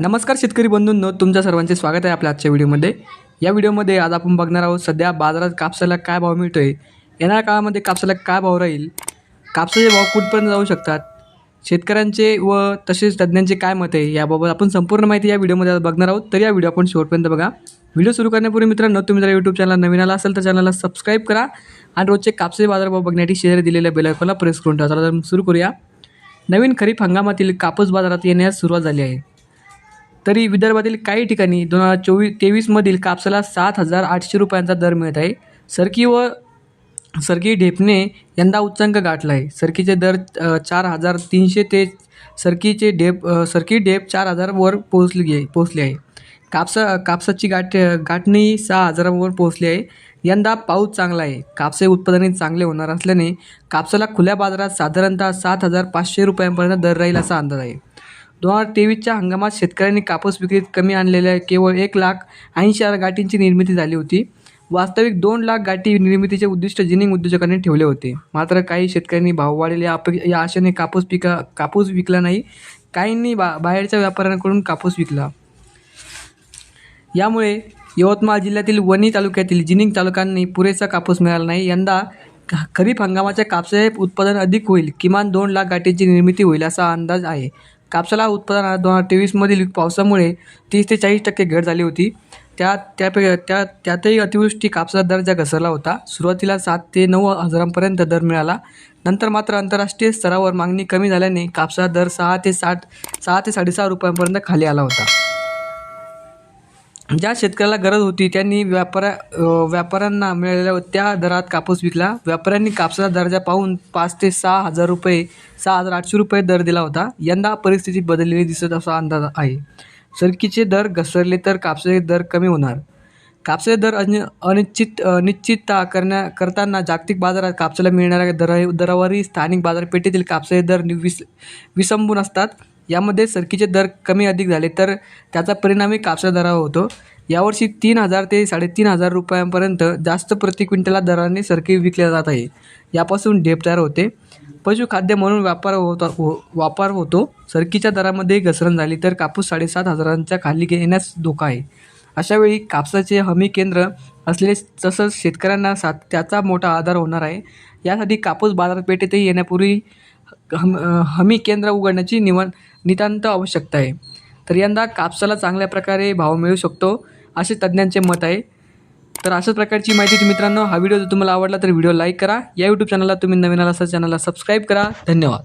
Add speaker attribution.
Speaker 1: नमस्कार शेतकरी बंधूंनो तुमच्या सर्वांचे स्वागत आहे आपल्या आजच्या व्हिडिओमध्ये. या व्हिडिओमध्ये आज आपण बघणार आहोत सध्या बाजारात कापसाला काय भाव मिळतो आहे येणाऱ्या काळामध्ये कापसाला काय भाव राहील कापसाचे भाव कुठपर्यंत जाऊ शकतात शेतकऱ्यांचे व तसेच तज्ज्ञांचे काय मत आहे याबाबत आपण संपूर्ण माहिती या व्हिडिओमध्ये आज बघणार आहोत. तर या व्हिडिओ आपण शेवटपर्यंत बघा. व्हिडिओ सुरू करण्यापूर्वी मित्रांनो तुम्ही जर यूट्यूब चॅनल नवीन आला असेल तर चॅनलला सबस्क्राईब करा आणि रोजचे कापसाचे बाजारभाव बघण्यासाठी शेअर दिलेल्या बेलायकॉनला प्रेस करून ठेवा. चला तर सुरू करूया. नवीन खरीप हंगामातील कापूस बाजारात येण्यास सुरुवात झाली आहे. तरी विदर्भातील काही ठिकाणी दोन हजार चोवीस तेवीसमधील कापसाला सात हजार आठशे रुपयांचा दर मिळत आहे. सरकी व सरकी ढेपणे यंदा उच्चांक गाठला आहे. सरकीचे दर चार हजार तीनशे ते सरकीचे ढेप सरकी ढेप चार हजारवर पोहोचली आहे पोहोचली आहे. कापसा कापसाची गाठ गाठणी सहा हजारावर पोहोचली आहे. यंदा पाऊस चांगला आहे. कापसे उत्पादने चांगले होणार असल्याने कापसाला खुल्या बाजारात साधारणतः सात हजार पाचशे रुपयांपर्यंत दर राहील असा अंदाज आहे. दोन हजार तेवीसच्या हंगामात शेतकऱ्यांनी कापूस विक्रीत कमी आणलेल्या केवळ एक लाख ऐंशी हजार गाठींची निर्मिती झाली होती. वास्तविक दोन लाख गाठी निर्मितीचे उद्दिष्ट जिनिंग उद्योजकांनी ठेवले होते. मात्र काही शेतकऱ्यांनी भाववाढेल या अपे या आशेने कापूस पिका कापूस विकला नाही. काहींनी बा बाहेरच्या व्यापाऱ्यांकडून कापूस विकला. यामुळे यवतमाळ जिल्ह्यातील वणी तालुक्यातील जिनिंग तालुक्यांनी पुरेसा कापूस मिळाला नाही. यंदा खरीप हंगामाच्या कापसाचे उत्पादन अधिक होईल. किमान दोन लाख गाठींची निर्मिती होईल असा अंदाज आहे. कापसाला उत्पादनात दोन हजार तेवीसमधील पावसामुळे तीस ते चाळीस टक्के घट झाली होती. त्या त्यापे त्या त्यातही अतिवृष्टी कापसाचा दर्जा घसरला होता. सुरुवातीला सात ते नऊ हजारांपर्यंत दर मिळाला. नंतर मात्र आंतरराष्ट्रीय स्तरावर मागणी कमी झाल्याने कापसाचा दर सहा ते साठ सहा ते साडेसहा रुपयांपर्यंत खाली आला होता. ज्या शेतकऱ्याला गरज होती त्यांनी व्यापाऱ्या व्यापाऱ्यांना मिळालेल्या त्या दरात कापूस विकला. व्यापाऱ्यांनी कापसाचा दर्जा पाहून पाच ते सहा हजार रुपये सहा हजार आठशे रुपये दर दिला होता. यंदा परिस्थिती बदललेली दिसत असा अंदाज आहे. सरकीचे दर घसरले तर कापसाचे दर कमी होणार. कापसाचे दर अनि अनिश्चित अनिश्चितता करण्या करताना जागतिक बाजारात कापसाला मिळणाऱ्या दरा दरावरही स्थानिक बाजारपेठेतील कापसाचे दर विस विसंबून असतात. यामध्ये सरकीचे दर कमी अधिक झाले तर त्याचा परिणामी कापसा दरावर होतो. यावर्षी तीन हजार ते साडेतीन हजार रुपयांपर्यंत जास्त प्रति क्विंटला दराने सरकी विकल्या जात आहे. यापासून ढेप तयार होते. पशुखाद्य म्हणून व्यापार होता हो वापर होतो. सरकीच्या दरामध्ये घसरण झाली तर कापूस साडेसात हजारांच्या खाली येण्यास धोका आहे. अशावेळी कापसाचे हमी केंद्र असलेले तसंच शेतकऱ्यांना सा त्याचा मोठा आधार होणार आहे. यासाठी कापूस बाजारपेठेतही येण्यापूर्वी हम हमी केंद्र उघडण्याची निवड नितांत आवश्यकता आहे. तर यंदा कापसाला चांगल्या प्रकारे भाव मिळू शकतो असे तज्ज्ञांचे मत आहे. तर अशाच प्रकारची माहिती मित्रांनो हा व्हिडिओ जर तुम्हाला आवडला तर व्हिडिओ लाईक करा. या यूट्यूब चॅनलला तुम्ही नवीन आला असेल चॅनलला सबस्क्राईब करा. धन्यवाद.